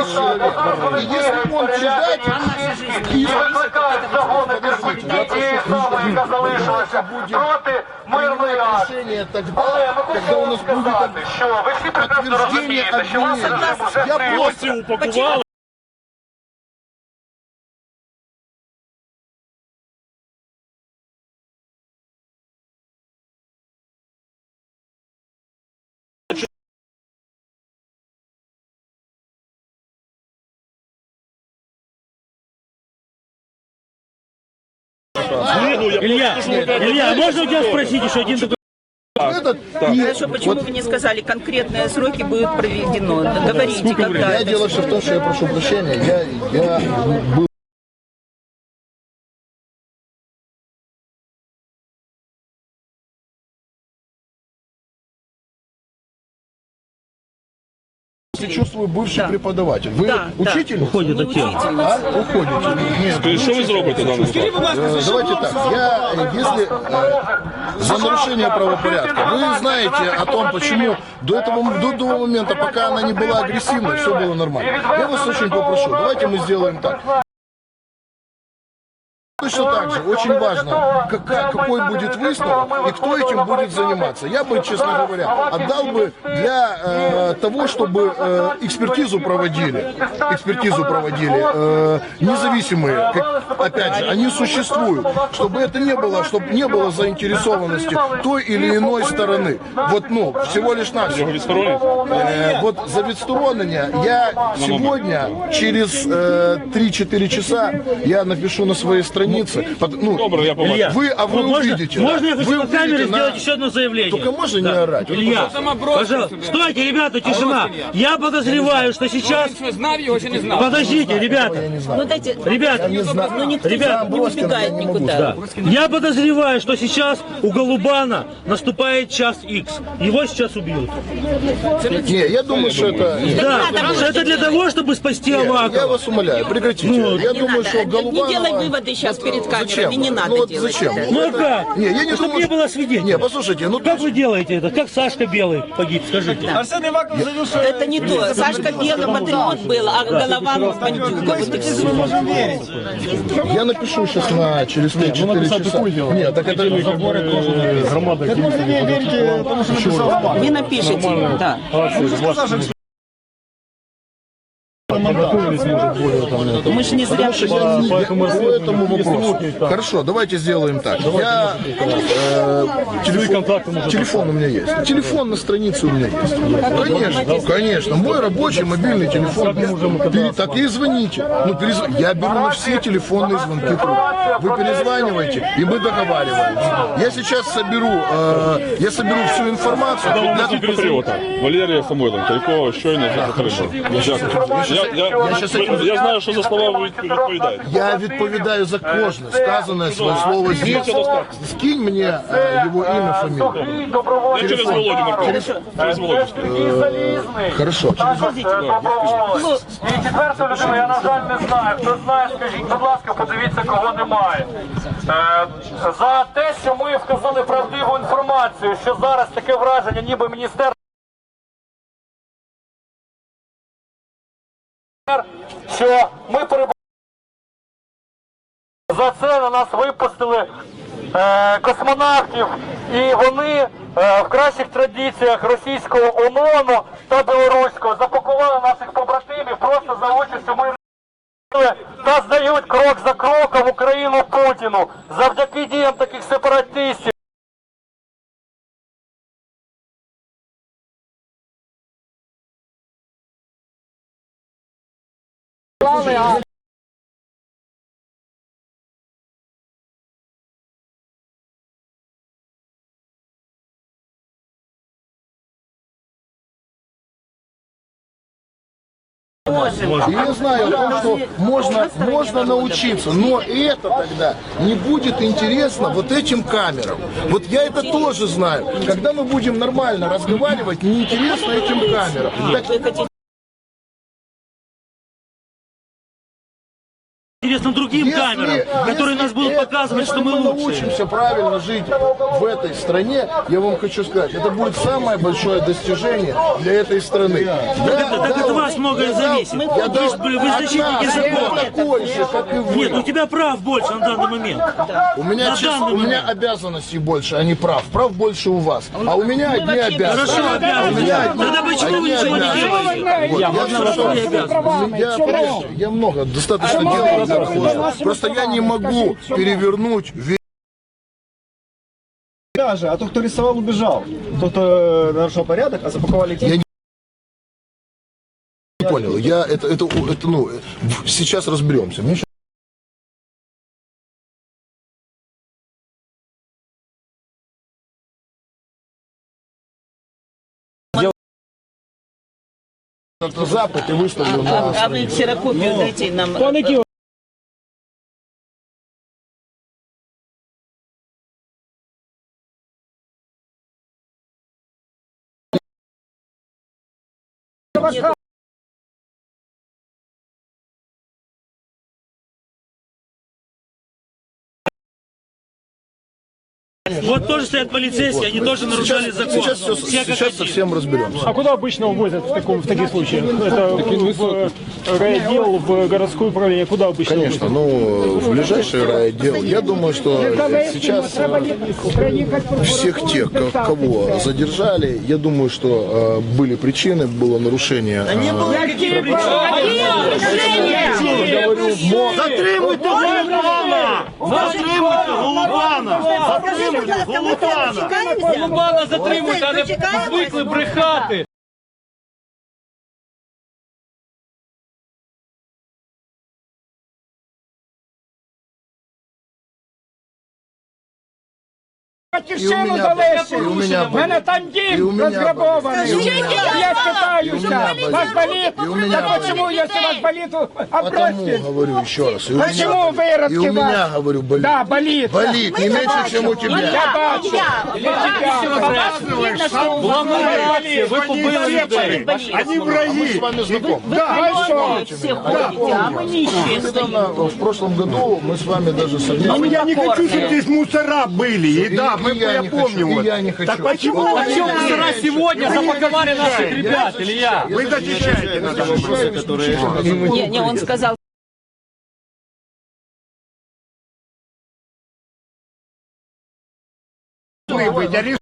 посаду, є порядок і викликають загони підпитів тієї самої, яка залишилася проти мирної акції. Але ми хочемо сказати, що ви всі прекрасно розумієте, що вас режим уже приймуть. Илья, Илья, а можно у тебя спросить еще один такой? этот Хорошо, почему вы не сказали, конкретные сроки будут проведено? Говорите, когда я дело все в том, что я прошу прощения, я, я был чувствую бывший преподаватель. Вы Да, да. учитель? Уходит от темы. А? Уходите? Нет. Що ви зробите? Э, Давайте так, я, э, если э, за нарушение правопорядка, вы знаете о том, почему до этого, до того момента, пока она не была агрессивной, все было нормально. Я вас очень попрошу, давайте мы сделаем так. Точно так же, очень важно, кака- какой будет выставок и кто этим будет заниматься. Я бы, честно говоря, отдал бы для э, того, чтобы э, экспертизу проводили, экспертизу проводили э, независимые, как- опять же, они существуют, чтобы это не было, чтобы не было заинтересованности той или иной стороны. Вот, ну, всего лишь навсего. Э, вот за відсторонення я сегодня через э, 3-4 часа я напишу на своей странице. Под- Ну, Добре, я побачу. Илья, Вы, а вы можно, увидите. можно я хочу Вы на камере на- сделать еще одно заявление? Только можно не орать? Вот, Илья, пожалуйста, стойте, ребята, тишина. Я подозреваю, что сейчас... Знав його чи не знав? Подождите, ребята, Ну дайте, ребята, ну никто Ребята, не убегает никуда. Да. Я подозреваю, что сейчас у Голубана наступает час X. Его сейчас убьют. Не, я думаю, что это... Да, это для того, чтобы спасти Я Авакова. вас умоляю, прекратите. Ну, я Не думаю, что Не Голубанова... делай выводы сейчас перед камерами, Зачем? не надо ну, вот делать зачем? это. Ну а как? Не, я не Чтобы думаю, не что- было свидетелей. Не, послушайте, ну Как вы делаете это? Как Сашка Белый погиб, скажите? Арсен Іваков заявив, що Это не то. Сашка Белый патриот был, а Голованов бандюга. Вот и всё. я напишу сейчас на через 3-4 часа. Нет, так это... Не напишите, да. Мы же не зря что я не я по этому вопросу. Хорошо, давайте сделаем так. Я э, телефон, телефон у меня есть. Телефон на странице у меня есть. Конечно, конечно. Мой рабочий мобильный телефон. Пере- Так и звоните. Ну, перезв- Я беру на все телефонные звонки. Вы перезваниваете, и мы договариваемся. Я сейчас соберу, э, я соберу всю информацию. для- Патріота. Валерія Самойленко, якого щойно вже затримали. Дякую. Я, я, я, знаю, що за слова ви відповідаєте. Я відповідаю за кожне сказане своє слово здесь. Скинь мені е, його ім'я, фамілію. Через Володимир через, через Володю. І залізний. Хорошо. доброволець. І четверту людину я, на жаль, не знаю. Хто знає, скажіть, будь ласка, подивіться, кого немає. Е, за те, що ми вказали правдиву інформацію, що зараз таке враження, ніби міністерство що ми перебуваємо. За це на нас випустили е, космонавтів, і вони е, в кращих традиціях російського ОМОНу та білоруського запакували наших побратимів просто за участю ми та здають крок за кроком Україну Путіну завдяки діям таких сепаратистів. И я знаю о том, что можно, можно научиться, но это тогда не будет интересно вот этим камерам. Вот я это тоже знаю. Когда мы будем нормально разговаривать, неинтересно этим камерам. Так Интересно другим Если- камерам, которые нас будут если показывать, что мы лучшие. научимся правильно жить в этой стране, я вам хочу сказать, это будет самое большое достижение для этой страны. Я так дал- от вас многое зависит. Я Вы дал вы защитники закона. такой же, как и вы. Нет, у тебя прав больше на данный момент. У меня, На данный у меня обязанностей больше, а не прав. Прав больше у вас. А у меня одни обязанности. Хорошо, одни- Тогда почему вы ничего не обязанности. делаете? Я много, достаточно делаю хуже. Просто я не могу перевернуть весь Даже, а тот, кто рисовал, убежал. Тот, кто э, нарушил порядок, а запаковали Я не не понял. Я это, это, это, ну, э, сейчас разберемся. Мне запад и выставлю на А вы ксерокопию дайте нам. Başka Вот тоже стоят полицейские, они тоже нарушали закон. Сейчас, все, Все как сейчас один. совсем разберемся. А куда обычно увозят в, таком, в таких случаях? Это в, в райотдел, в городское управление, куда обычно Конечно, ну, в ближайший райотдел. Я думаю, что сейчас э, всех тех, ко- кого задержали, я думаю, что э, были причины, было нарушение. э, Затримуйте Голубана! Затримуйте Голубана! Затримуйте Голубана! Голубана затримуйте, а не звикли брехати. И у меня, и у мене там дім розграбований. Я меня вас у меня Так почему, болит. если вас болит, Потому, отбросьте? говорю еще раз, Почему выродки и у меня, вас? говорю, болит. Да, болит. Болит, не меньше, чем у тебя. Я бачу. Реакція, ви побили людей. Они враги. С вами знакомы. Хорошо. Все ходите, а мы нищие. Недавно, в прошлом году мы с вами даже совместно... Я не хочу, чтобы здесь мусора были. И да, мы, я я не помню. хочу, вот. и я не хочу. Так почему А чому вчора сегодня запаковали наших ребят, Илья? вы защищаете нас? Не, не, он сказал, Вы выдали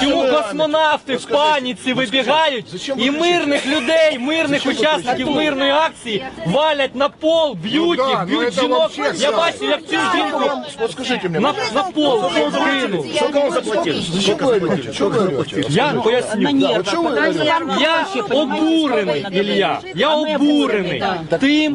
Чому космонавти в паніці вибігають і мирних людей, мирних учасників мирної акції валять на пол, б'ють Ну да, їх, ну б'ють це жінок. вообще Я страшно. бачив, як цю жінку Вот скажите мне, на, на пол кинув. Сколько он заплатил? Что вы говорите? Что вы говорите? Я поясню. Вот что вы говорите? Я обурений, Ілля. Я обурений тим,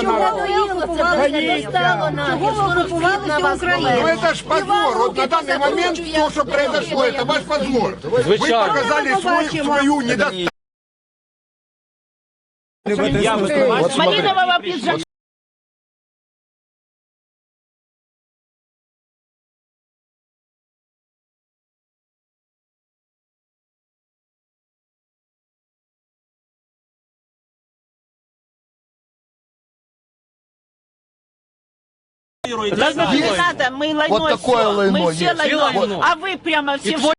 ви окупувалися достало нам? Чого ви окупувалися Україну? Ну это ж позор. Вот на данный момент то, что произошло, это ваш позор. Вы Звичайно. показали свою, свою недостаточность. Малинового пиджака. Не да? надо, мы лайно Вот такое всё. лайно Мы все есть. лайно. лайно. А вы прямо все твой-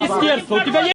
Министерство, у тебя есть